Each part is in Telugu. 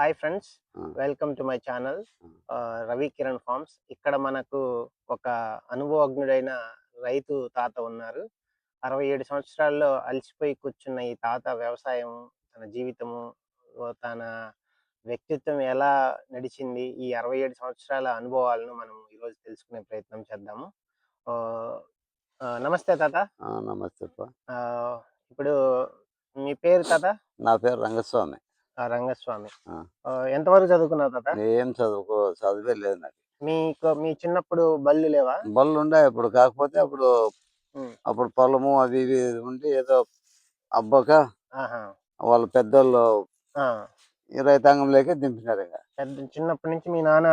Hi friends. Welcome to my channel. Ravi Kiran farms ఇక్కడ మనకు ఒక అనుభవజ్ఞుడైన రైతు తాత ఉన్నారు. అరవై ఏడు సంవత్సరాల్లో అలసిపోయి కూర్చున్న ఈ తాత వ్యవసాయం తన జీవితము తన వ్యక్తిత్వం ఎలా నడిచింది ఈ అరవై ఏడు సంవత్సరాల అనుభవాలను మనం ఈరోజు తెలుసుకునే ప్రయత్నం చేద్దాము. నమస్తే తాత. నమస్తే ఇప్పుడు మీ పేరు తాత? నా పేరు రంగస్వామి. రంగస్వామి. ఎంతవరకు చదువుకున్నావు తాత? ఏం చదువుకో చదివే లేదు నాకు. మీకు మీ చిన్నప్పుడు బళ్ళు లేవా? బళ్ళు ఉండే ఇప్పుడు కాకపోతే అప్పుడు. అప్పుడు పొలము అవి ఇవి ఉండి ఏదో అబ్బక వాళ్ళ పెద్దోళ్ళు ఆ, ఈ రైతాంగంలోకి దింపినారు ఇంకా. చిన్నప్పటి నుంచి మీ నాన్న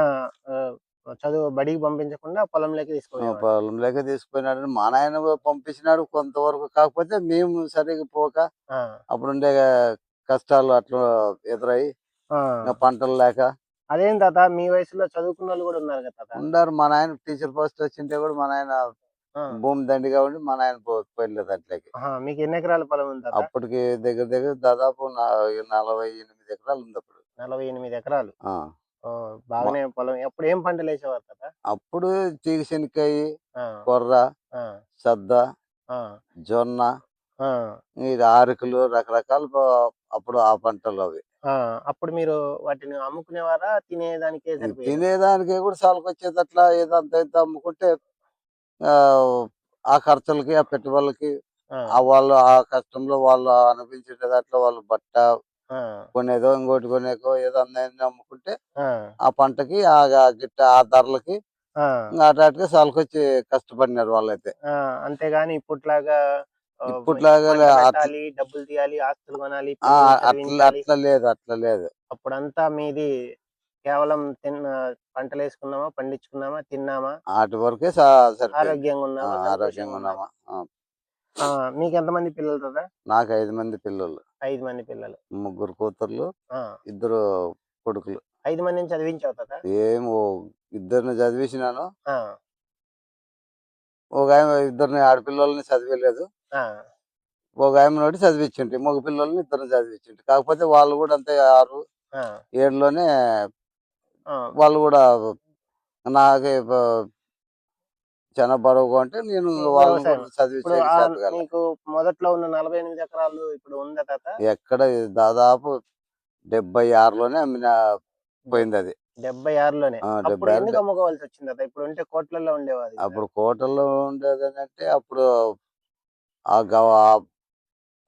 చదువు బడికి పంపించకుండా పొలంలోకి ఆ తీసుకుపోయేవాడు. పొలంలోకి తీసుకుపోయినాడు. మా నాయన పంపించినాడు కొంతవరకు కాకపోతే మేము సరిగ్గా పోక అప్పుడు ఉండే కష్టాలు అట్లా. ఇంకా పంటలు లేక. అదేం తాత మీ వయసులో చదువుకున్న వాళ్ళు కూడా ఉన్నారు కదా ఉండారు మా నాయన టీచర్ పోస్ట్ వచ్చింటే కూడా మా నాయన భూమి దండిగా ఉండి మా నాయన పోయలేదు అట్లకి. మీకు ఎన్ని ఎకరాల పొలం ఉంది అప్పటికి దగ్గర దగ్గర దాదాపు నలభై ఎనిమిది ఎకరాలు ఉంది అప్పుడు. నలభై ఎనిమిది ఎకరాలు? బాగానే పొలం. ఎప్పుడు ఏం పంటలు వేసేవారు తాత? అప్పుడు తీగ శనక్కాయ కొర్ర సద్ద జొన్న ఈ ఆరుకులు రకరకాల అప్పుడు ఆ పంటలు అవి. అప్పుడు మీరు వాటిని అమ్ముకునేవారా? తినేదానికే? తినేదానికి కూడా సాలుకొచ్చేటట్లా ఏదో అంత ఇంత అమ్ముకుంటే ఆ, ఖర్చులకి ఆ పెట్టుబడులకి వాళ్ళు ఆ కష్టంలో వాళ్ళు అనిపించేటట్లు వాళ్ళు బట్ట కొనేదో ఇంకోటి కొనేకో ఏదో అందరినీ అమ్ముకుంటే ఆ, పంటకి ఆ గిట్ట ఆ ధరలకి అటాటిగా సాలుకొచ్చి కష్టపడినారు వాళ్ళైతే. అంతేగాని ఇప్పట్లాగా ఇప్పట్లాగా డబ్బులు తీయాలి ఆస్తులు కొనాలి అట్లా లేదు అట్లా లేదు. అప్పుడంతా మీది కేవలం తిన్న పంటలు వేసుకున్నామా పండించుకున్నామా తిన్నామా? వాటి వరకే ఆరోగ్యంగా ఉన్నామా ఆరోగ్యంగా ఉన్నామా? మీకు ఎంతమంది పిల్లలు కదా నాకు ఐదు మంది పిల్లలు ఐదు మంది పిల్లలు. ముగ్గురు కూతుర్లు ఇద్దరు కొడుకులు. ఐదు మందిని చదివించావు కదా ఏం ఓ ఇద్దరిని చదివించినాను. ఆ, ఒక ఇద్దరిని ఆడపిల్లల్ని చదివలేదు. ఒక ఆయన ఒకటి చదివించింటి మగ పిల్లల్ని ఇద్దరిని చదివించింటి కాకపోతే వాళ్ళు కూడా అంతే ఆరు ఏడులోనే వాళ్ళు కూడా నాకు చాలా బరువుగా అంటే నేను వాళ్ళని వ్యవసాయం. కూడా చదివి ఇప్పుడు ఆ చేతగాల మీకు మొదట్లో ఉన్న నలభై ఎనిమిది ఎకరాలు ఇప్పుడు ఉందా తాత? ఎక్కడ దాదాపు డెబ్బై ఆరులోనే అమ్మిన పోయింది అది. డెబ్బై ఆరులోనే. డెబ్బై ఎందుకు అమ్ముకోవాల్సి వచ్చింది ఇప్పుడు ఉంటే కోట్లలో ఉండేవాది. అప్పుడు కోటల్లో ఉండేది అంటే అప్పుడు ఆ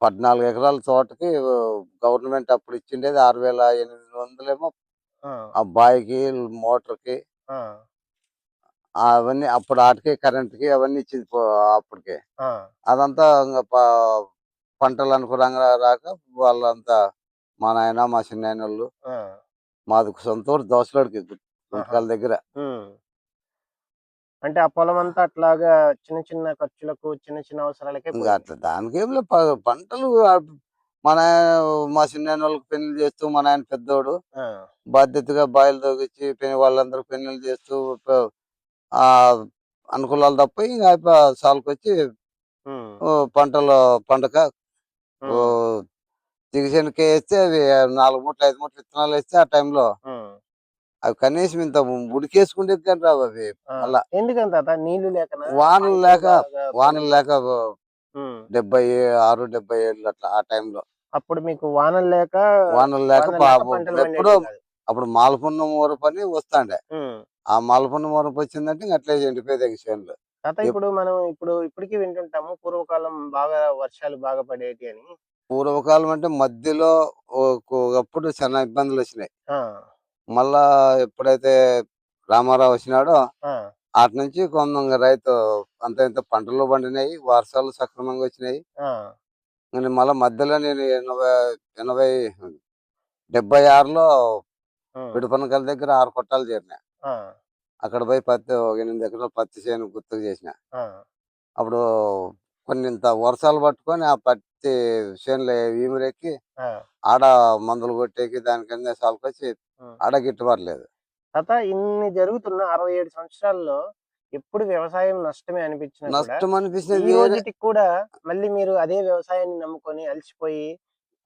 పద్నాలుగు ఎకరాల తోటకి గవర్నమెంట్ అప్పుడు ఇచ్చిండేది ఆరు వేల ఎనిమిది వందలేమో ఆ, బాయికి మోటార్కి అవన్నీ అప్పుడు ఆటకి కరెంట్కి అవన్నీ ఇచ్చింది అప్పటికి. అదంతా పంటలు అనుకూలంగా రాక వాళ్ళంతా మా నాయన మా చిన్న వాళ్ళు మాది సొంత ఊరు దోసలోడికి గుంటకాల దగ్గర. అంటే ఆ పొలం అంతా అట్లాగా చిన్న చిన్న ఖర్చులకు చిన్న చిన్న అవసరాలకే ఇంకా. అట్లా దానికి ఏం లేదు ప- పంటలు ఆ మా చిన్న వాళ్ళకి పెళ్ళి చేస్తూ మా నాయన పెద్దోడు ఆ, బాధ్యతగా బాయిలు తోగిచ్చి పెళ్ళి వాళ్ళందరూ పెళ్ళిళ్ళు చేస్తూ ప- ఆ అనుకూలాలు తప్ప ఇంకా అయిపో- సాలుకొచ్చి ఉమ్, ఓ పంటలు పండక ఉమ్, వేస్తే అవి నాలుగు మూట్లు ఐదు మూట్లు విత్తనాలు వేస్తే ఆ టైంలో ఉమ్. అవి కనీసం ఇంత ఉడికేసుకుంటే కానీ రావు అవి? మళ్ళా నీళ్ళు వానలు లేక వానలు లేక. డెబ్బై ఆరు డెబ్బై ఏళ్ళు అట్లా ఆ టైంలో. అప్పుడు మీకు వానలు లేక వానలు లేక ఎప్పుడో. అప్పుడు మాలపున్నం ఊర పని వస్తాండే. ఆ మాలపున్నం ఊరపు వచ్చిందంటే అట్లే ఎండిపోయేది తాత ఇప్పుడు మనం ఇప్పుడు ఇప్పటికీ వింటుంటాము పూర్వకాలం బాగా వర్షాలు బాగా పడేటి అని. పూర్వకాలం అంటే మధ్యలో ఒక- ఒకప్పుడు చాలా ఇబ్బందులు వచ్చినాయి. మళ్ళా ఎప్పుడైతే రామారావు వచ్చినాడో అటు నుంచి కొంత రైతు అంత ఇంత పంటలు పండినాయి వర్షాలు సక్రమంగా వచ్చినాయి. నేను మళ్ళీ మధ్యలో నేను ఎనభై ఎనభై డెబ్బై ఆరులో విడుపనకల దగ్గర ఆరు కొట్టాలు చేరిన. అక్కడ పోయి పత్తి ఒక ఎనిమిది ఎకరాలు పత్తి చేను గుర్తుకు చేసిన. అప్పుడు కొన్ని ఇంత వర్షాలు పట్టుకొని ఆ పత్తి చేనులో ఈమిరెక్కి. ఆడ మందులు కొట్టేకి దానికన్నా సాల్కొచ్చి. ఆడ గిట్టుబాటు లేదు తాత ఇన్ని జరుగుతున్న అరవై ఏడు సంవత్సరాల్లో ఎప్పుడు వ్యవసాయం నష్టమే అనిపించినా నష్టం ఈ అనిపిస్తుంది రోజుటికి కూడా మళ్ళీ మీరు అదే వ్యవసాయాన్ని నమ్ముకొని అలసిపోయి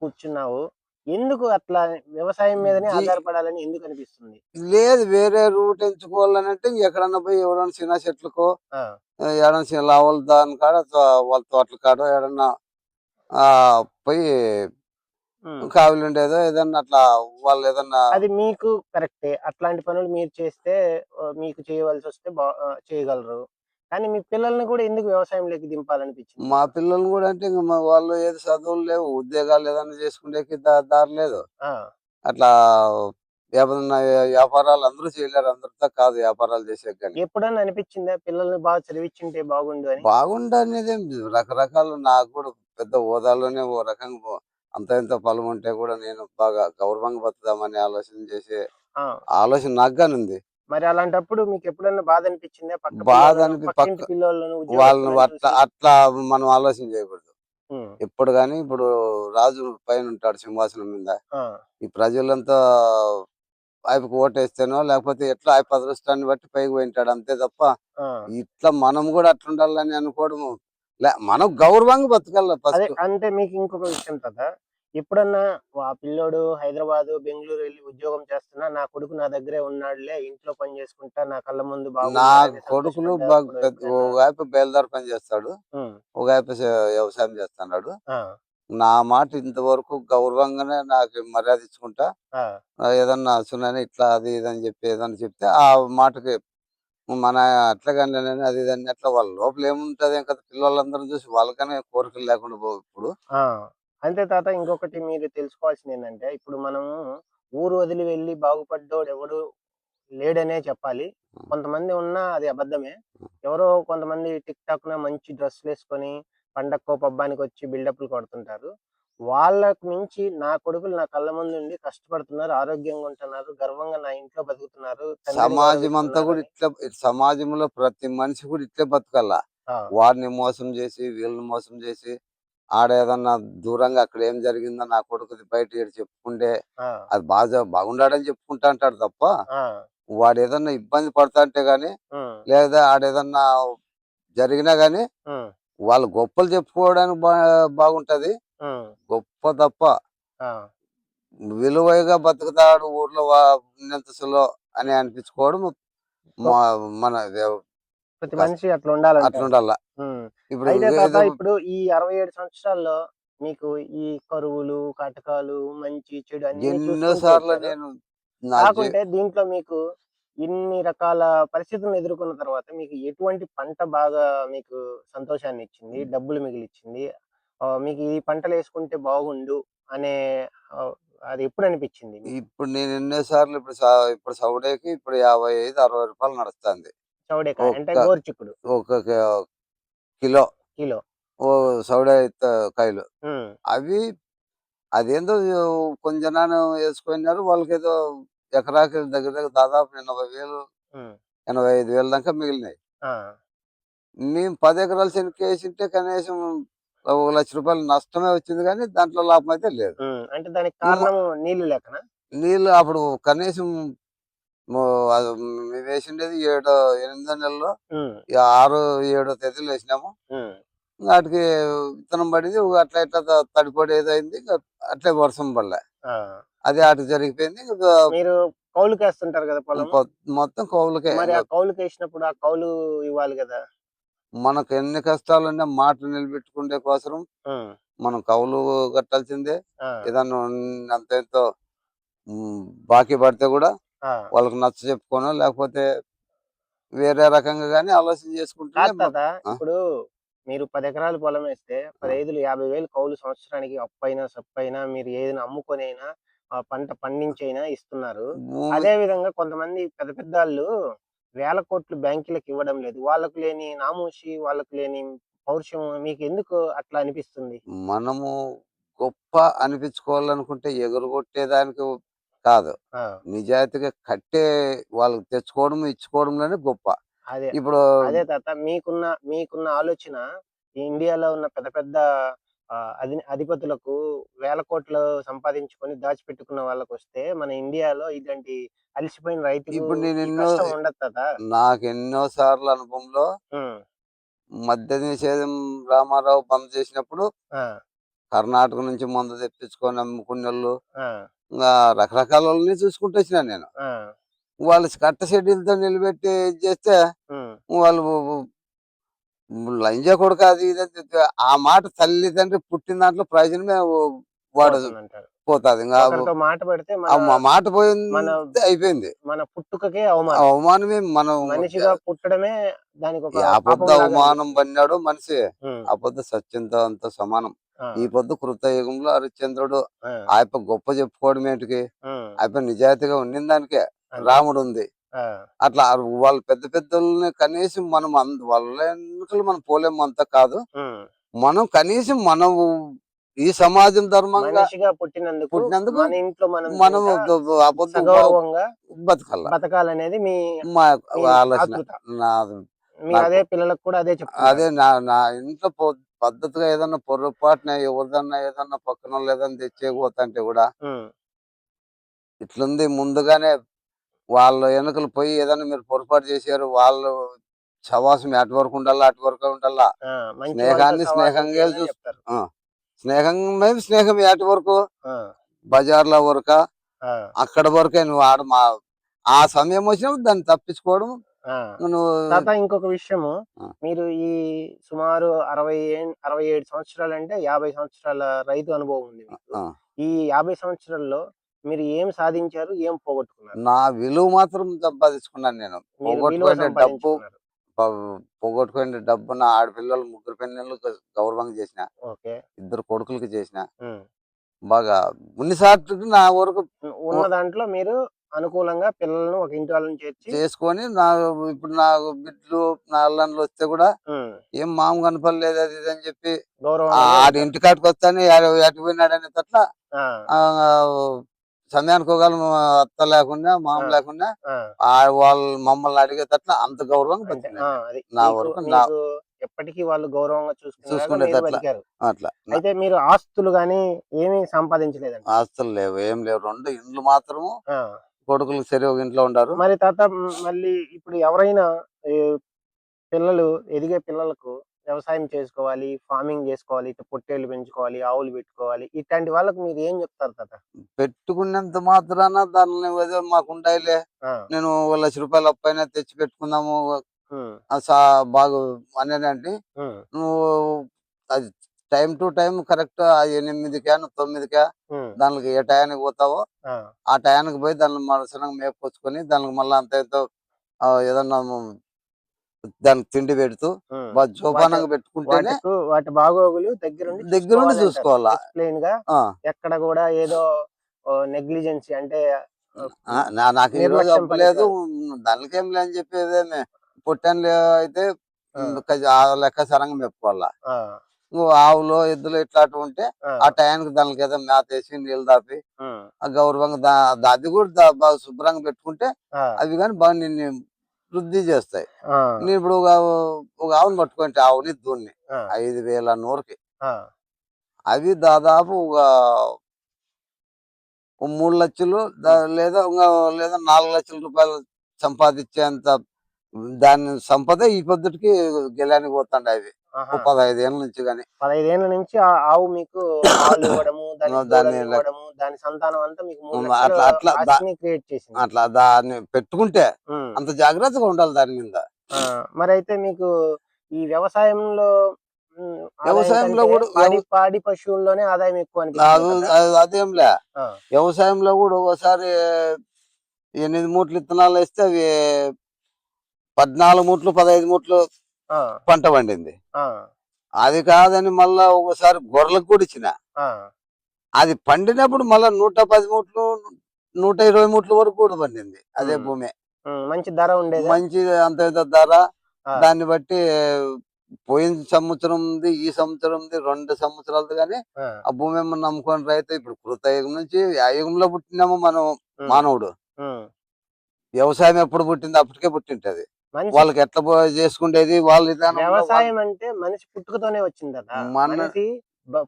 కూర్చున్నావు ఎందుకు అట్లా వ్యవసాయం మీదనే ఆధారపడాలని ఎందుకు అనిపిస్తుంది? లేదు వేరే రూట్ ఎంచుకోవాలని అంటే ఎక్కడన్నా పోయి ఎవరైనా చిన్న చెట్లకో ఏడన్నా చిన్న లావల దాని కాడ వాళ్ళ తోటల కాడ ఏడన్నా ఆ పోయి. కావిలి ఉండేదో ఏదన్నా అట్లా వాళ్ళు ఏదన్నా అది మీకు కరెక్టే. అట్లాంటి పనులు మీరు చేస్తే మీకు చేయవలసి వస్తే చేయగలరు. కానీ మీ పిల్లల్ని కూడా ఎందుకు వ్యవసాయంలోకి దింపాలనిపించింది? మా పిల్లలు కూడా అంటే ఇంక మా వాళ్ళు ఏది చదువులు లేవు ఉద్యోగాలు ఏదన్నా చేసుకునేకి దారి లేదు. అట్లా ఏమన్నా వ్యాపారాలు అందరూ చేయలేరు అందరితో కాదు వ్యాపారాలు చేసే కానీ. ఎప్పుడన్నా అనిపించిందా పిల్లల్ని బాగా చదివించుంటే బాగుండు అని? బాగుండనేది రకరకాల నాకు కూడా పెద్ద హోదాలోనే ఓ రకంగా అంత ఇంత పొలం ఉంటే కూడా నేను బాగా గౌరవంగా బతుకుదామని ఆలోచన చేసే ఆలోచన నాకు ఉంది మరి అలాంటప్పుడు మీకు ఎప్పుడన్నా బాధ అనిపించిందా పక్క బాధ అనిపి- వాళ్ళని అట్లా అట్లా మనం ఆలోచన చేయకూడదు. ఉమ్, ఎప్పుడు కానీ ఇప్పుడు రాజు పైన ఉంటాడు సింహాసనం మీద. ఈ ప్రజలంతా ఆయనకు ఓటేస్తేనో లేకపోతే ఎట్లా ఆయన అదృష్టాన్ని బట్టి పైకి పోయింటాడు అంతే తప్ప. ఇట్లా మనం కూడా అట్లా ఉండాలని అనుకోవడము మనం గౌరవంగా బతకాల అంటే మీకు ఇంకొక విషయం కదా ఎప్పుడన్నా ఆ పిల్లోడు హైదరాబాద్ బెంగళూరు వెళ్ళి ఉద్యోగం చేస్తున్నా నా కొడుకు నా దగ్గరే ఉన్నాడులే ఇంట్లో పని చేసుకుంటా నా కళ్ళ ముందు నా కొడుకులు సంతోషపడ్డా బాగా అప్పుడు పెద్ద ఎప్పుడైనా? ఒక ఆయప్ప బయలుదేరి పని చేస్తాడు ఉమ్, ఒక ఆయప్ప చే- వ్యవసాయం చేస్తున్నాడు నా మాట ఇంతవరకు గౌరవంగానే నాకు మర్యాద ఇచ్చుకుంటా ఏదన్నా సున్నాని ఇట్లా అది ఇది అని చెప్పి ఏదన్నా చెప్తే ఆ మాటకి మన అట్లా కానీ అది ఇది అని అట్లా వాళ్ళ లోపల ఏముంటది కదా పిల్లలందరూ చూసి వాళ్ళకనే కోరికలు లేకుండా పోవు ఇప్పుడు. అంతే తాత ఇంకొకటి మీరు తెలుసుకోవాల్సింది ఏంటంటే ఇప్పుడు మనము ఊరు వదిలి వెళ్ళి బాగుపడ్డోడు ఎవడు లేడనే చెప్పాలి. కొంతమంది ఉన్నా అది అబద్ధమే. ఎవరో కొంతమంది టిక్ టాక్ మంచి డ్రెస్సులు వేసుకొని పండక్కో పబ్బానికి వచ్చి బిల్డప్లు కొడుతుంటారు. వాళ్ళకు మించి నా కొడుకులు నా కళ్ళ ముందు ఉండి కష్టపడుతున్నారు ఆరోగ్యంగా ఉంటున్నారు గర్వంగా నా ఇంట్లో బతుకుతున్నారు సమాజం అంతా కూడా ఇట్లా సమాజంలో ప్రతి మనిషి కూడా ఇట్లే బతకాల. ఆ, వాడిని మోసం చేసి వీళ్ళని మోసం చేసి ఆడ ఏదన్నా దూరంగా అక్కడ ఏం జరిగిందో నా కొడుకుది బయట ఈడ చెప్పుకుంటే అది బాగా బాగుండాడని చెప్పుకుంటా అంటాడు తప్ప వాడు ఏదన్నా ఇబ్బంది పడతా అంటే గాని లేదా ఆడేదన్నా జరిగినా గాని వాళ్ళు గొప్పలు చెప్పుకోవడానికి బాగుంటది. గొప్ప తప్ప విలువైగా బతుకుతాడు ఊర్లో ఉన్నంతలో అని అనిపించుకోవడం మన ప్రతి మనిషి అట్లా ఉండాలంట అట్లుండాల ఉమ్. ఇప్పుడు అయితే తాత ఏదో ఇప్పుడు ఈ అరవై ఏడు సంవత్సరాల్లో మీకు ఈ కరువులు కటకాలు మంచి చెడు అన్ని సార్లు. నేను కాకుంటే దీంట్లో మీకు ఇన్ని రకాల పరిస్థితులను ఎదుర్కొన్న తర్వాత మీకు ఎటువంటి పంట బాగా మీకు సంతోషాన్ని ఇచ్చింది డబ్బులు మిగిలిచ్చింది మీకు ఈ పంటలు వేసుకుంటే బాగుండు అనే అది ఎప్పుడు అనిపించింది? ఇప్పుడు నేను ఎన్నో సార్లు ఇప్పుడు ఇప్పుడు సౌడేకి ఇప్పుడు యాభై ఐదు అరవై రూపాయలు నడుస్తుంది చౌడేకాయ అంటే గోరుచిక్కుడు. ఒక కిలో. కిలో. ఓ సౌడే కాయలు. అవి అదేందో కొంచెం వేసుకున్నారు వాళ్ళకి ఏదో ఎకరాకి దగ్గర దగ్గర దాదాపు ఎనభై వేలు ఎనభై ఐదు వేల దాకా మిగిలినాయి. మేము పది ఎకరాలు శనగ వేసింటే కనీసం ఒక లక్ష రూపాయలు నష్టమే వచ్చింది కానీ దాంట్లో లాభం అయితే లేదు. అంటే దానికి కారణం నీళ్ళు లేకనా? నీళ్ళు అప్పుడు కనీసం వేసిండేది ఏడు ఎనిమిదో నెలలో ఆరు ఏడో తేదీలు వేసినాము. వాటికి విత్తనం పడింది అట్లా ఇట్లా తడిపడి ఏదో అయింది ఇంకా అట్లే వర్షం పడలే. అది అటు జరిగిపోయింది మీరు కౌలుకి వేస్తుంటారు కదా పొలం? మొత్తం కౌలుకే. మరి ఆ కౌలుకి వేసినప్పుడు ఆ కౌలు ఇవ్వాలి కదా? మనకు ఎన్ని కష్టాలు ఉన్నా మాట నిలబెట్టుకునే కోసం ఉమ్, మనం కౌలు కట్టాల్సిందే. ఏదన్నా అంత ఎంతో బాకీ పడితే కూడా. వాళ్ళకి నచ్చ చెప్పుకోనో లేకపోతే వేరే రకంగా కానీ ఆలోచన కాదు ఇప్పుడు మీరు పది ఎకరాలు పొలం వేస్తే పదైదులు యాభై వేలు కౌలు సంవత్సరానికి అప్పైనా సప్పైనా మీరు ఏదైనా అమ్ముకొని అయినా ఆ పంట పండించైనా ఇస్తున్నారు. అదే విధంగా కొంతమంది పెద్ద పెద్ద వాళ్ళు వేల కోట్లు బ్యాంకులకు ఇవ్వడం లేదు. వాళ్ళకు లేని నామూషి వాళ్ళకు లేని పౌరుషం మీకు ఎందుకు అట్లా అనిపిస్తుంది? మనము గొప్ప అనిపించుకోవాలనుకుంటే ఎగురుగొట్టేదానికి కాదు. నిజాయితీగా కట్టే వాళ్ళకి తెచ్చుకోవడం ఇచ్చుకోవడంలోనే గొప్ప. అదే. ఇప్పుడు అదే తాత మీకున్న మీకున్న ఆలోచన ఈ ఇండియాలో ఉన్న పెద్ద పెద్ద అధి అధిపతులకు వేల కోట్లు సంపాదించుకొని దాచిపెట్టుకున్న వాళ్ళకి వస్తే మన ఇండియాలో ఇలాంటి అలసిపోయిన రైతుకు ఇప్పుడు నేను ఎన్నో- నాకు ఎన్నో సార్లు అనుభవంలో మద్య నిషేధం రామారావు బంద్ చేసినప్పుడు కర్ణాటక నుంచి మందు తెప్పించుకొని అమ్ముకునే వాళ్ళు రకరకాల వాళ్ళని చూసుకుంటూ వచ్చినా నేను. వాళ్ళు కట్ట షెడ్యూల్తో నిలబెట్టి చేస్తే వాళ్ళు లంజ కొడుకు అది ఇది ఆ మాట తల్లిదండ్రి పుట్టిన దాంట్లో ప్రయోజనమే వాడు పోతుందంటారు. పోతాది. మాట పెడితే మాట పోయింది అయిపోయింది. మన పుట్టుకకే అవమానం. అవమానమే మనం మనిషిగా పుట్టడమే దానికి పాపంలాగా అవమానం పన్నాడు మనిషి. పొద్దు సత్యంతో అంత సమానం. ఈ పొద్దు కృతయుగంలో హరిశ్చంద్రుడు ఆయప్ప గొప్ప చెప్పుకోవడం ఏంటికి ఉమ్, ఆయప్ప నిజాయితీగా ఉండిన దానికే. రాముడు ఉంది అట్లా వాళ్ళు పెద్ద పెద్దల్ని కనీసం మనం అంద వాళ్ళ ఎన్నికలు మనం పోలేము అంత కాదు. మనం కనీసం మనం ఈ సమాజం ధర్మంగా పుట్టినందుకు పుట్టినందుకు మన ఇంట్లో మనం బతకాలనేది మీ ఆలోచన. ఆతృత. అదే పిల్లలకు కూడా అదే అదే నా నా ఇంట్లో పద్ధతిగా ఏదన్నా పొరపాటున ఎవరిదన్నా ఏదన్నా పక్కన ఏదన్నా తెచ్చేయకపోతుంటే కూడా ఇట్లుంది ముందుగానే వాళ్ళ వెనుకలు పోయి ఏదన్నా మీరు పొరపాటు చేశారు వాళ్ళు సవాసం ఎటు వరకు ఉండాలా అటు వరకు ఉండాలా? స్నేహాన్ని స్నేహంగా చూసు- చెప్తారు. స్నేహం మీద స్నేహం ఎటు వరకు? బజార్ల వరక? అక్కడ వరకే నువ్వు ఆడ మా ఆ సమయం వచ్చినప్పుడు దాన్ని తప్పించుకోవడం తర్వాత ఇంకొక విషయము. మీరు ఈ సుమారు అరవై అరవై ఏడు సంవత్సరాలు అంటే యాభై సంవత్సరాల రైతు అనుభవం ఉంది ఈ యాభై సంవత్సరాల్లో మీరు ఏం సాధించారు ఏం పోగొట్టుకున్నారు? నా విలువ మాత్రం సంపాదించుకున్నాను నేను. పోగొట్టుకునే డబ్బు పోగొట్టుకునే డబ్బు నా ఆడపిల్లలు ముగ్గురు పిల్లలు గౌరవంగా చేసిన. ఓకే. ఇద్దరు కొడుకులకి చేసిన. బాగా ఉన్నసార్లు నా వరకు ఉన్న దాంట్లో మీరు అనుకూలంగా పిల్లలను ఒక ఇంటి వాళ్ళని చేర్చి చేసుకొని నా ఇప్పుడు నా బిడ్డలు నా అల్లండ్లు వస్తే కూడా ఏం మామ కనపడలేదు అది ఇది అని చెప్పి ఆడి ఇంటి కాడికి వస్తానే ఎటు పోయినాడు అనే తట్ల సమయానికి ఒకవేళ అత్త లేకుండా మామ. లేకుండా వాళ్ళు మమ్మల్ని అడిగేటట్ల అంత గౌరవంగా అంతే. అది. నా వరకు నా- ఎప్పటికీ వాళ్ళు గౌరవంగా. బతికారు. అట్లా. అయితే మీరు ఆస్తులు గాని ఏమీ సంపాదించలేదండి. ఆస్తులు లేవు ఏం లేవు. రెండు ఇండ్లు మాత్రము కొడుకులు సరి ఒక ఇంట్లో ఉండారు. మరి తాత మళ్ళీ ఇప్పుడు ఎవరైనా పిల్లలు ఎదిగే పిల్లలకు వ్యవసాయం చేసుకోవాలి ఫార్మింగ్ చేసుకోవాలి ఇట్లా పొట్టేళ్ళు పెంచుకోవాలి ఆవులు పెట్టుకోవాలి ఇట్లాంటి వాళ్ళకు మీరు ఏం చెప్తారు తాత? పెట్టుకున్నంత మాత్రాన దాన్ని ఏదో మాకు ఉండాయిలే ఆ, నేను లక్ష రూపాయలు అప్పైనా తెచ్చి పెట్టుకుందాము. బాగా అనేది ఉమ్, నువ్వు అది టైం టు టైం కరెక్ట్ ఎనిమిదికా తొమ్మిదికా దానికి ఏ టయానికి పోతావో ఆ, టయానికి పోయి దాన్ని మనసనంగా మేపుకొచ్చుకొని దానికి మళ్ళీ అంత ఎంతో ఏదన్నా దానికి తిండి పెడుతూ జోపానంగా పెట్టుకుంటేనే వాటి బాగోగులు దగ్గరుండి దగ్గరుండి చూసుకోవాలా. గా ఎక్కడ కూడా ఏదో నెగ్లిజెన్సీ అంటే నాకు ఈ రోజు నిర్లక్ష్యం అవ్వలేదు దానికేం లే అని చెప్పేదేమి పుట్టాను అయితే ఆ. లెక్క సరంగా మెప్పుకోవాలా ఆవులు ఎద్దులు ఇట్లాంటివి ఉంటే ఆ, టయానికి దానికి ఏదో మేత వేసి నీళ్ళు దాపి గౌరవంగా అది కూడా బాగా శుభ్రంగా పెట్టుకుంటే అవి కానీ బాగా నిన్ను వృద్ధి చేస్తాయి. నేను ఇప్పుడు ఒక ఆవుని పట్టుకుంటే ఆవుని దూన్ని ఐదు వేల నూరుకి. అవి దాదాపు ఒక మూడు లక్షలు లేదా ఇంకా లేదా నాలుగు లక్షల రూపాయలు సంపాదించేంత దాని సంపద ఈ పొద్దుటికి గెలానికి పోతాండి అవి. పదహైదు ఏళ్ళ నుంచి కానీ పదహైదేళ్ళ నుంచి ఆ ఆవు మీకు పాలు ఇవ్వడము దాని దాన్ని ఇవ్వడము దాని సంతానం అంతా మీకు అట్లా- అట్లా క్రియేట్ చేసింది. అట్లా దాన్ని పెట్టుకుంటే. అంత జాగ్రత్తగా ఉండాలి దాని మీద. మరి అయితే మీకు ఈ వ్యవసాయంలో వ్యవసాయంలో కూడా పాడి పశువుల్లోనే ఆదాయం ఎక్కువ అదేంలే. వ్యవసాయంలో కూడా ఒకసారి ఎనిమిది మూట్లు విత్తనాలు వేస్తే అవి పద్నాలుగు మూట్లు పదహైదు మూట్లు పంట పండింది. అది కాదని మళ్ళా ఒకసారి గొర్రెలకు కూడా ఇచ్చిన. అది పండినప్పుడు మళ్ళా నూట పది మూట్లు నూట ఇరవై మూట్ల వరకు కూడా పండింది. అదే. భూమి. మంచి ధర ఉండేది? మంచి అంత ధర. దాన్ని బట్టి పోయిన సంవత్సరం ఉంది ఈ సంవత్సరం ఉంది రెండు సంవత్సరాలు కానీ ఆ, భూమి ఏమన్నా నమ్ముకొని రైతు ఇప్పుడు కృతయుగం నుంచి ఆ యుగంలో పుట్టినాము మనం మానవుడు. వ్యవసాయం ఎప్పుడు పుట్టింది అప్పటికే పుట్టింటది. వాళ్ళకి ఎట్లా చేసుకునేది వాళ్ళ వాళ్ళ- వ్యవసాయం అంటే మనిషి పుట్టుకతోనే వచ్చింది కదా మన- మనిషి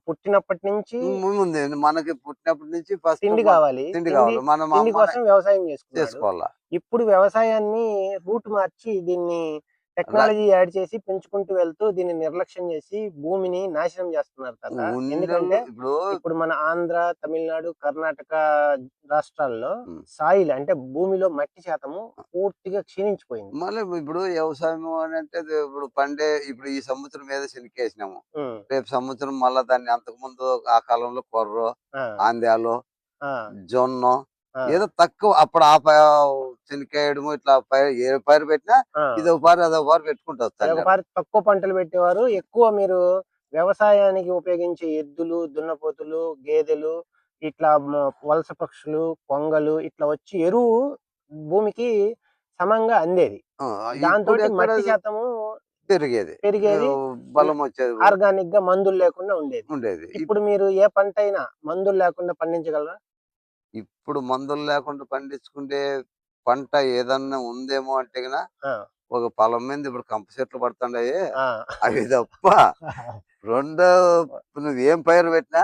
పుట్టినప్పటి నుంచి ముందు మనకి పుట్టినప్పటి నుంచి ఫస్ట్ తిండి కావాలి. తిండి కావాలి. మనం కోసం వ్యవసాయం చేసుకోవాలా? ఇప్పుడు వ్యవసాయాన్ని రూట్ మార్చి దీన్ని టెక్నాలజీ యాడ్ చేసి పెంచుకుంటూ వెళ్తూ దీన్ని నిర్లక్ష్యం చేసి భూమిని నాశనం చేస్తున్నారు ఉండలు ఎందుకంటే ఇప్పుడు ఇప్పుడు మన ఆంధ్ర తమిళనాడు కర్ణాటక రాష్ట్రాల్లో. సాయిల్ అంటే భూమిలో మట్టి శాతము పూర్తిగా క్షీణించిపోయింది. మళ్ళీ ఇప్పుడు వ్యవసాయం అని అంటే ఇప్పుడు పండే ఇప్పుడు ఈ సంవత్సరం మీద శనికేసినాము ఉమ్, రేపు సంవత్సరం మళ్ళా దాన్ని అంతకుముందు ఆ కాలంలో కొర్ర ఆ, ఆంద్యాలు ఆ, జొన్న ఏదో తక్కువ అప్పుడు ఆ శనికాయడము ఇట్లా ఏ పైరు పెట్టినా. ఇదో పారు అదో పారు పెట్టుకుంటూ ఒక వస్తాను పారి తక్కువ పంటలు పెట్టేవారు. ఎక్కువ మీరు వ్యవసాయానికి ఉపయోగించే ఎద్దులు దున్నపోతులు గేదెలు ఇట్లా వలస పక్షులు కొంగలు ఇట్లా వచ్చి ఎరువు భూమికి సమంగా అందేది. దాంతో మట్టి శాతము పెరిగేది. పెరిగేది. బలం వచ్చేది ఆర్గానిక్గా మందులు లేకుండా ఉండేది. ఉండేది. ఇప్- ఇప్పుడు మీరు ఏ పంట అయినా మందులు లేకుండా పండించగలరా? ఇప్పుడు మందులు లేకుండా పండించుకుంటే పంట ఏదన్నా ఉందేమో అంటే గన ఆ, ఒక పొలం మీద ఇప్పుడు కంప చెట్లు పడుతుండయి ఆ, అవి తప్ప రెండో నువ్వు ఏం పైరు పెట్టినా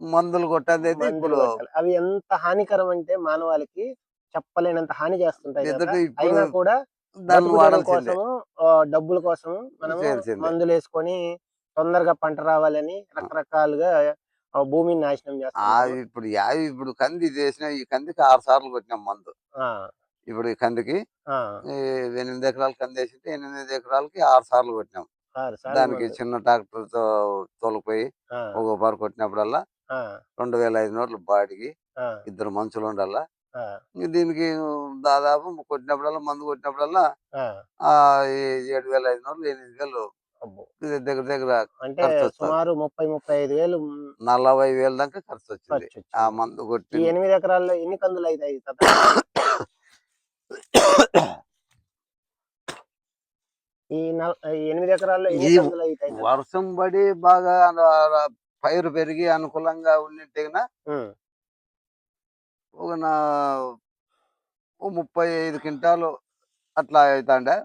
మందులు కొట్టేది ఇప్పుడు. అవి ఎంత హానికరం అంటే మానవాళికి చెప్పలేనంత హాని చేస్తుంటాయి కదా. అయినా కూడా దాన్ని ఆ, డబ్బుల మనము చేయాల్సిందే. మందులు వేసుకొని తొందరగా పంట రావాలని రకరకాలుగా భూమిని నాశనం చేస్తాం. ఇప్పుడు యావి ఇప్పుడు కంది చేసిన ఈ కందికి ఆరు సార్లు కొట్టినాం మందు. ఇప్పుడు ఈ కందికి ఈ ఎనిమిది ఎకరాలు కంది వేసింటే ఎనిమిది ఎకరాలకి ఆరు సార్లు కొట్టినాం. దానికి చిన్న ట్రాక్టర్తో తోలిపోయి ఒక పారు కొట్టినప్పుడల్లా రెండు వేల ఐదు నోట్లు బాడికి ఇద్దరు మనుషులు ఉండాలా. దీనికి దాదాపు కొట్టినప్పుడల్లా మందు కొట్టినప్పుడల్లా ఆ. ఈ ఏడు వేల ఐదు నోట్లు ఎనిమిది వేలు దగ్గర దగ్గర అంటే. సుమారు ముప్పై ముప్పై ఐదు వేలు నలభై వేల దాకా ఖర్చు వచ్చింది ఆ. మందు కొట్టి ఎనిమిది ఎకరాల్లో ఎన్ని కందులు అవుతాయి? ఈ ఎనిమిది ఎకరాల్లో ఎన్ని కందులు అవుతాయి? వర్షం పడి బాగా పైరు పెరిగి అనుకూలంగా ఉమ్, ఒక ముప్పై ఐదు క్వింటాలు అట్లా అవుతాండే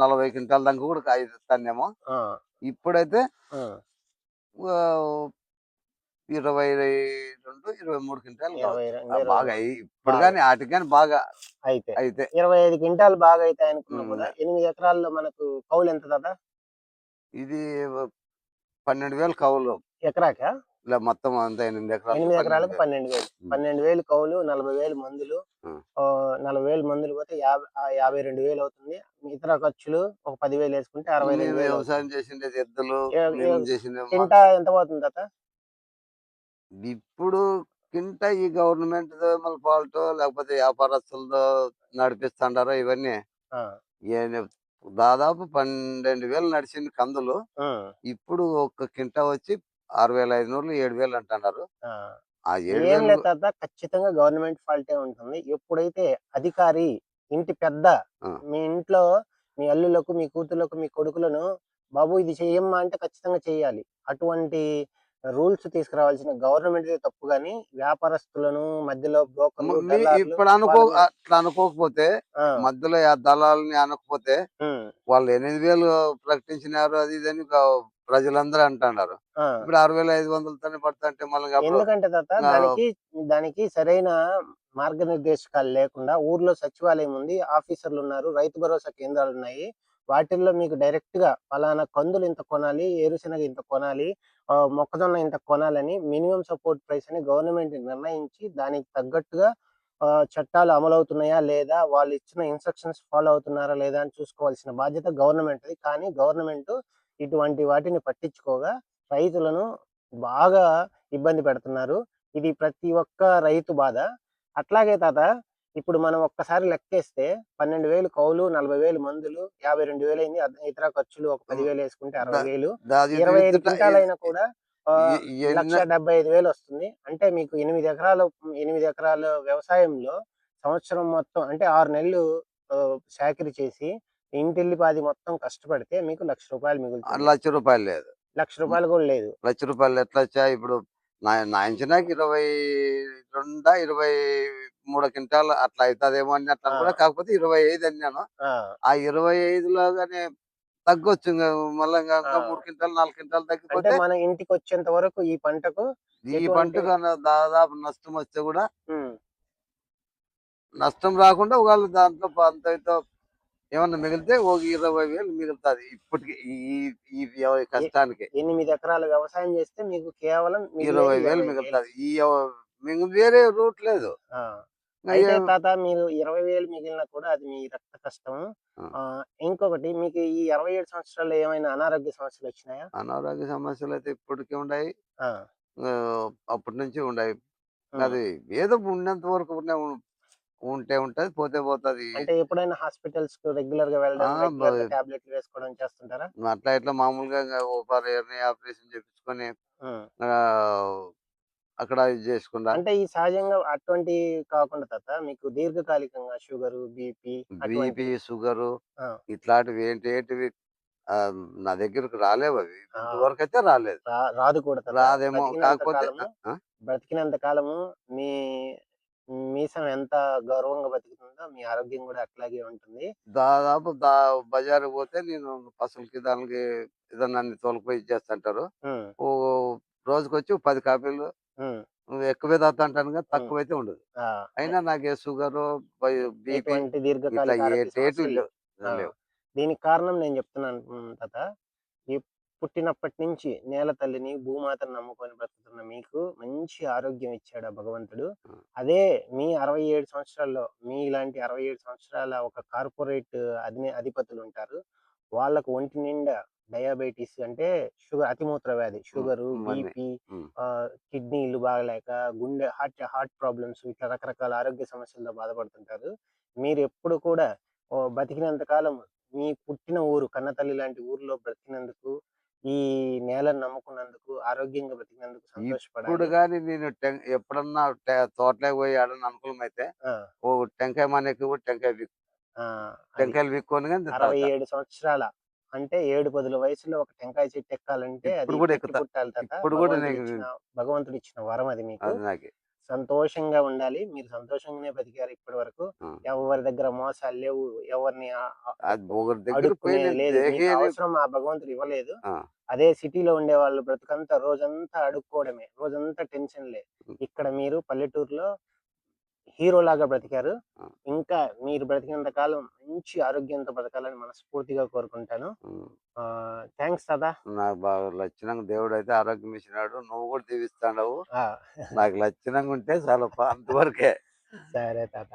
నలభై క్వింటాల దాకా కూడా ఆ, ఇప్పుడైతే ఇరవై రెండు ఇరవై మూడు క్వింటాలు బాగా ఇప్పుడు. కానీ వాటికి కానీ బాగా అయితే అయితే. ఇరవై ఐదు క్వింటాలు బాగా అవుతాయి అనుకున్నా ఎనిమిది ఎకరాల్లో మనకు కౌలు ఎంత కదా ఇది పన్నెండు వేలు కవులు ఎకరాకా? ఇలా మొత్తం అంతా ఎనిమిది ఎకరాలు ఎనిమిది ఎకరాలకు పన్నెండు వేలు. పన్నెండు వేలు కౌలు నలభై వేలు మందులు. నలభై వేలు మందులు పోతే యాభై యాభై రెండు వేలు అవుతుంది. ఇతర ఖర్చులు ఒక పదివేలు వేసుకుంటే అరవై రెండు వేలు వ్యవసాయం చేసిండే ఎద్దులు కింటా ఎంత పోతుంది తాత? ఇప్పుడు కింట ఈ గవర్నమెంట్ మళ్ళీ ఫాల్ట్ లేకపోతే వ్యాపారస్తులతో నడిపిస్తుండారో ఇవన్నీ. దాదాపు పన్నెండు వేలు నడిచింది కందులు. ఇప్పుడు ఒక కింట వచ్చి ఆరు వేల ఐదు నూరులు ఏడు వేలు అంటున్నారు ఆ. ఏడు ఏం వేలు తాత ఖచ్చితంగా గవర్నమెంట్ ఫాల్టే ఉంటుంది ఎప్పుడైతే అధికారి ఇంటి పెద్ద ఆ. మీ ఇంట్లో మీ అల్లులకు మీ కూతుర్లకు మీ కొడుకులను బాబు ఇది చెయ్యమ్మా అంటే ఖచ్చితంగా చేయాలి అటువంటి రూల్స్ తీసుకురావాల్సిన గవర్నమెంట్ తప్పు కానీ వ్యాపారస్తులను మధ్యలో ఇప్పుడు అనుకో అట్లా అనుకోకపోతే మధ్యలో ఆ దళాలని అనకపోతే వాళ్ళు ఎనిమిది వేలు ప్రకటించినారు అది ఇది అని గా- ప్రజలందరూ అంటున్నారు. ఇప్పుడు ఆరు వేల ఐదు వందలతోనే పడుతుంటే మళ్ళీ ఎందుకంటే తాత. దానికి దానికి సరైన మార్గనిర్దేశకాలు లేకుండా ఊర్లో సచివాలయం ఉంది ఆఫీసర్లు ఉన్నారు రైతు భరోసా కేంద్రాలు ఉన్నాయి వాటిల్లో మీకు డైరెక్ట్గా ఫలానా కందులు ఇంత కొనాలి ఏరుశనగ ఇంత కొనాలి ఆ, మొక్కజొన్న ఇంత కొనాలని మినిమం సపోర్ట్ ప్రైస్ అని గవర్నమెంట్ నిర్ణయించి దానికి తగ్గట్టుగా ఆ, చట్టాలు అమలవుతున్నాయా లేదా వాళ్ళు ఇచ్చిన ఇన్స్ట్రక్షన్స్ ఫాలో అవుతున్నారా లేదా అని చూసుకోవాల్సిన బాధ్యత గవర్నమెంట్ కానీ గవర్నమెంట్ ఇటువంటి వాటిని పట్టించుకోగా రైతులను బాగా ఇబ్బంది పెడుతున్నారు. ఇది ప్రతి ఒక్క రైతు బాధ. అట్లాగే తాత ఇప్పుడు మనం ఒక్కసారి లెక్కేస్తే పన్నెండు వేలు కౌలు నలభై వేలు మందులు యాభై రెండు వేలు అయింది. ఇతర ఖర్చులు ఒక పదివేలు వేసుకుంటే అరవై వేలు. ఇరవై ఐదు క్వింటాలైనా కూడా లక్ష డెబ్బై ఐదు వేలు వస్తుంది. అంటే మీకు ఎనిమిది ఎకరాలు ఎనిమిది ఎకరాల వ్యవసాయంలో సంవత్సరం మొత్తం అంటే ఆరు నెలలు ఆ, చాకరీ చేసి ఇంటిల్లిపాది మొత్తం కష్టపడితే మీకు లక్ష రూపాయలు మిగులుతుంది. లక్ష రూపాయలు లేదు. లక్ష రూపాయలు కూడా లేదు. లక్ష రూపాయలు ఎట్లా వచ్చాయి? ఇప్పుడు నా నా అంచనాకి ఇరవై రెండా ఇరవై మూడు క్వింటాలు అట్లా అవుతుందేమో అని అట్లా. కూడా కాకపోతే ఇరవై ఐదు అన్నాను ఆ, ఇరవై ఐదులో గానే తగ్గొచ్చు మళ్ళీ. మూడు క్వింటాలు నాలుగు క్వింటాలు తగ్గిపోతే మన ఇంటికి వచ్చేంత వరకు ఈ పంటకు ఈ పంటకు దాదాపు నష్టం వస్తే కూడా నష్టం రాకుండా ఒకవేళ దాంట్లో అంత ఏమన్నా మిగిలితే ఒక ఇరవై వేలు మిగులుతుంది ఇప్పటికి ఈ ఈ వ్యవ- కష్టానికి ఎనిమిది ఎకరాలు వ్యవసాయం చేస్తే మీకు కేవలం మిగిలేది ఇరవై వేలు. మిగులుతుంది ఈ ఎవ- మిగిలి వేరే రూట్ లేదు ఆ. ఇంకా అయితే తాత మీరు ఇరవై వేలు మిగిలినా కూడా అది మీ రక్త కష్టం ఆ. ఆ, ఇంకొకటి మీకు ఈ అరవై ఏడు సంవత్సరాల్లో ఏమైనా అనారోగ్య సమస్యలు వచ్చినాయా అనారోగ్య సమస్యలు అయితే ఇప్పటికీ ఉన్నాయి ఆ, ఆ, అప్పటి నుంచి ఉన్నాయి ఉమ్. అది ఏదో ఉన్నంత వరకు ఉన్న- ఉంటే ఉంటది పోతే పోతుంది. అంటే ఎప్పుడైనా హాస్పిటల్స్కు రెగ్యులర్గా వెళ్ళడం బ- టాబ్లెట్లు వేసుకోవడం చేస్తుంటారా? అట్లా ఇట్లా మామూలుగా ఓపర్ ఆపరేషన్ చేపించుకొని అక్కడ ఇది చేసుకున్నా అంటే ఈ సహజంగా అటువంటి కాకుండా తాత మీకు దీర్ఘకాలికంగా షుగర్ బీపీ బీపీ షుగరు. ఇట్లాంటివి ఏంటి ఏంటివి? నా దగ్గరకు రాలేవు అవి. ఆ. ఇంతవరకు అయితే రాలేదు రాదు కూడా. రాదేమో. కాకపోతే? బ్రతికినంత కాలము మీ మీసం ఎంత గౌరవంగా బతుకుతుందో మీ ఆరోగ్యం కూడా అట్లాగే ఉంటుంది. దాదాపు దా బజారు పోతే నేను పసులకి దానికి ఏదన్నా తోలుకుపోయి ఇచ్చేస్తుంటారు. ఓ రోజుకి వచ్చి ఓ పది కాపీలు ఎక్కువే తాగుతా అంటాను కానీ తక్కువ అయితే ఉండదు. అయినా నాకు ఏ షుగర్ బీపీ లేవు. దీనికి కారణం నేను చెప్తున్నాను తాత. పుట్టినప్పటి నుంచి నేల తల్లిని భూమాతను నమ్ముకొని బ్రతుకుతున్న మీకు మంచి ఆరోగ్యం ఇచ్చాడు ఆ భగవంతుడు. అదే మీ అరవై ఏడు సంవత్సరాల్లో మీ ఇలాంటి అరవై ఏడు సంవత్సరాల ఒక కార్పొరేట్ అధిని అధిపతులు ఉంటారు వాళ్ళకు ఒంటి నిండా డయాబెటీస్ అంటే షుగర్ అతిమూత్ర వ్యాధి షుగరు. బీపీ. కిడ్నీలు బాగలేక గుండె హార్ట్ హార్ట్ ప్రాబ్లమ్స్ ఇట్లా రకరకాల ఆరోగ్య సమస్యలతో బాధపడుతుంటారు మీరు ఎప్పుడు కూడా బతికినంత కాలం మీ పుట్టిన ఊరు కన్నతల్లి లాంటి ఊర్లో బ్రతికినందుకు ఈ నేలను నమ్ముకున్నందుకు ఆరోగ్యంగా బ్రతికినందుకు ఇప్పుడు సంతోషపడాలి కానీ నేను టెం ఎప్పుడన్నా టె- తోటలోకి పోయి ఆడని అనుకూలం అయితే ఆ, ఓ టెంకాయ మానేకి కూడా టెంకాయ విక్ ఆ, అది టెంకాయలు విక్కొని కానీ అరవై తాగుతా. ఏడు సంవత్సరాల అంటే ఏడు పదుల వయసులో ఒక టెంకాయ చెట్టు ఎక్కాలంటే అది ఇప్పుడు కూడా ఎక్కుతా. పుట్టాలి తాత. ఇప్పుడు కూడా భగవంతుడు ఇచ్చిన భగవంతుడు ఇచ్చిన వరం అది మీకు అది నాకు సంతోషంగా ఉండాలి. మీరు సంతోషంగానే బతికారు ఇప్పటి వరకు. ఎవరి దగ్గర మోసాలు లేవు. ఎవరిని లేదు. అవసరం ఆ భగవంతుడు ఇవ్వలేదు. అదే సిటీలో ఉండే వాళ్ళు బ్రతుకంతా రోజంతా అడుక్కోవడమే. రోజంతా టెన్షన్లే. ఇక్కడ మీరు పల్లెటూరులో హీరోలాగా బ్రతికారు. ఆ. ఇంకా మీరు బ్రతికినంత కాలం మంచి ఆరోగ్యంతో బ్రతకాలని మనస్ఫూర్తిగా కోరుకుంటాను. థ్యాంక్స్ దాదా నాకు బాగా లక్షణంగా దేవుడు అయితే ఆరోగ్యం ఇచ్చినాడు. నువ్వు కూడా దీవిస్తాడవు. నాకు లక్షణంగా ఉంటే చాలా. అంతవరకే. సరే తాత.